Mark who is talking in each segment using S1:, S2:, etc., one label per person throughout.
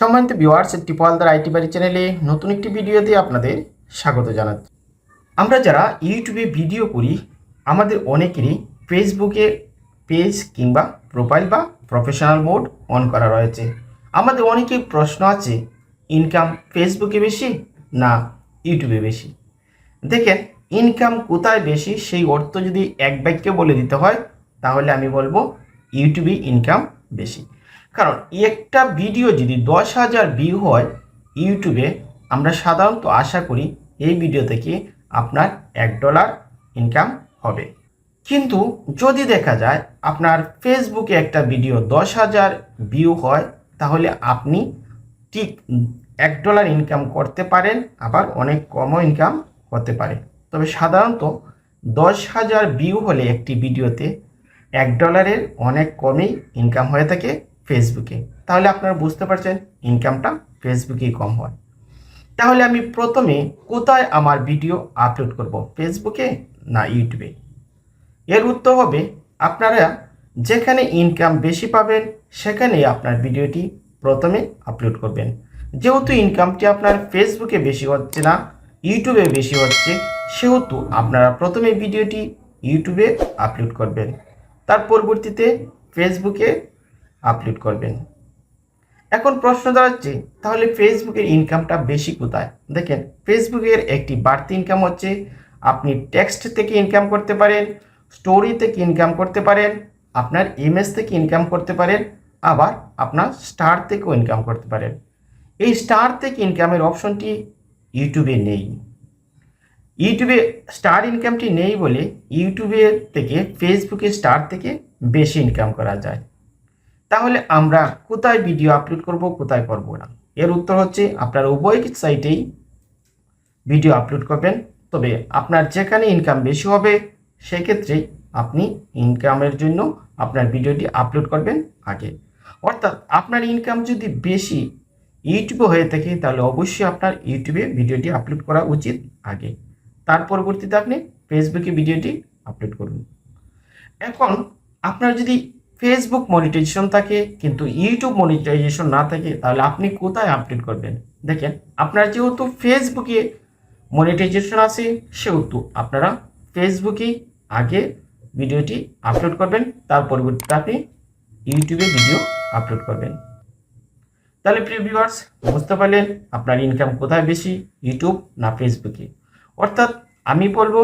S1: সম্মানিত viewers টিপলদার IT বাড়ি চ্যানেলে নতুন একটি ভিডিওতে আপনাদের স্বাগত জানাচ্ছি। আমরা যারা ইউটিউবে ভিডিও করি, আমাদের অনেকেরই ফেসবুকে পেজ কিংবা প্রোফাইল বা প্রফেশনাল মোড অন করা রয়েছে। আমাদের অনেকের প্রশ্ন আছে ইনকাম ফেসবুকে বেশি না ইউটিউবে বেশি? দেখেন ইনকাম কোথায় বেশি? সেই অর্থ যদি এক বাক্যে বলে দিতে হয়, তাহলে আমি বলব, ইউটিউবে ইনকাম বেশি। কারণ একটা ভিডিও যদি দশ হাজার ভিউ হয় ইউটিউবে, আমরা সাধারণত আশা করি এই ভিডিও থেকে আপনার এক ডলার ইনকাম হবে। কিন্তু যদি দেখা যায় আপনার ফেসবুকে একটা ভিডিও দশ হাজার ভিউ হয়, তাহলে আপনি ঠিক এক ডলার ইনকাম করতে পারেন, আবার অনেক কমও ইনকাম হতে পারে। তবে সাধারণত দশ হাজার ভিউ হলে একটি ভিডিওতে এক ডলারের অনেক কমই ইনকাম হয়ে থাকে। ফেসবুকে। তাহলে আপনারা বুঝতে পারছেন ইনকামটা ফেসবুকেই কম হয়। তাহলে আমি প্রথমে কোথায় আমার ভিডিও আপলোড করব, ফেসবুকে না ইউটিউবে? এর উত্তর হবে, আপনারা যেখানে ইনকাম বেশি পাবেন, সেখানেই আপনার ভিডিওটি প্রথমে আপলোড করবেন। যেহেতু ইনকামটি আপনার ফেসবুকে বেশি হচ্ছে না, ইউটিউবে বেশি হচ্ছে, সেহেতু আপনারা প্রথমে ভিডিওটি ইউটিউবে আপলোড করবেন। তার পরবর্তীতে ফেসবুকে আপলোড করবেন। এখন প্রশ্ন দাঁড়াচ্ছে, তাহলে ফেসবুকের ইনকামটা বেশি কোথায়? দেখেন, ফেসবুকের একটি বাড়তি ইনকাম হচ্ছে, আপনি টেক্সট থেকে ইনকাম করতে পারেন স্টোরি থেকে ইনকাম করতে পারেন, আপনার ইমেজ থেকে ইনকাম করতে পারেন, আবার আপনার স্টার থেকেও ইনকাম করতে পারেন। এই স্টার থেকে ইনকামের অপশনটি ইউটিউবে নেই। ইউটিউবে স্টার ইনকামটি নেই বলে ইউটিউবের থেকে ফেসবুকে স্টার থেকে বেশি ইনকাম করা যায়। তাহলে আমরা কোথায় ভিডিও আপলোড করব, কোথায় করব না? এর উত্তর হচ্ছে আপনার উভয় সাইটেই ভিডিও আপলোড করবেন। তবে আপনার যেখানে ইনকাম বেশি হবে সেক্ষেত্রেই আপনি ইনকামের জন্য আপনার ভিডিওটি আপলোড করবেন আগে। অর্থাৎ আপনার ইনকাম যদি বেশি ইউটিউবে হয়ে থাকে, তাহলে অবশ্যই আপনার ইউটিউবে ভিডিওটি আপলোড করা উচিত আগে। তার পরবর্তীতে আপনি ফেসবুকে ভিডিওটি আপলোড করুন। এখন আপনার যদি ফেসবুক মনিটাইজেশন থাকে, কিন্তু ইউটিউব মনিটাইজেশন না থাকে, তাহলে আপনি কোথায় আপডেট করবেন? দেখেন, আপনার যেহেতু ফেসবুকে মনিটাইজেশন আছে, সেহেতু আপনারা ফেসবুকে আগে ভিডিওটি আপলোড করবেন, তার পরবর্তীতে আপনি ইউটিউবে ভিডিও আপলোড করবেন। তাহলে প্রিয় ভিউয়ার্স বুঝতে পারলেন আপনার ইনকাম কোথায় বেশি ইউটিউব না ফেসবুকে অর্থাৎ আমি বলব,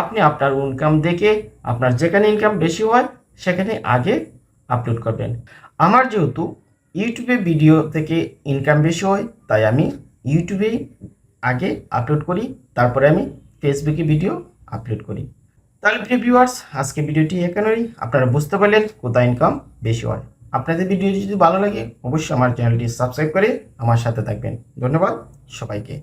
S1: আপনি আপনার ইনকাম দেখে আপনার যেখানে ইনকাম বেশি হয়, সেখানে আগে আপলোড করবেন। আমার যেহেতু ইউটিউবে ভিডিও থেকে ইনকাম বেশি হয়, তাই আমি ইউটিউবেই আগে আপলোড করি, তারপরে আমি ফেসবুকে ভিডিও আপলোড করি। তাহলে প্রিয় ভিউয়ার্স আজকে ভিডিওটি এখানেই আপনারা বুঝতে পারলেন কোথায় ইনকাম বেশি হয়। আপনাদের ভিডিওটি যদি ভালো লাগে, অবশ্যই আমার চ্যানেলটি সাবস্ক্রাইব করে আমার সাথে থাকবেন। ধন্যবাদ সবাইকে।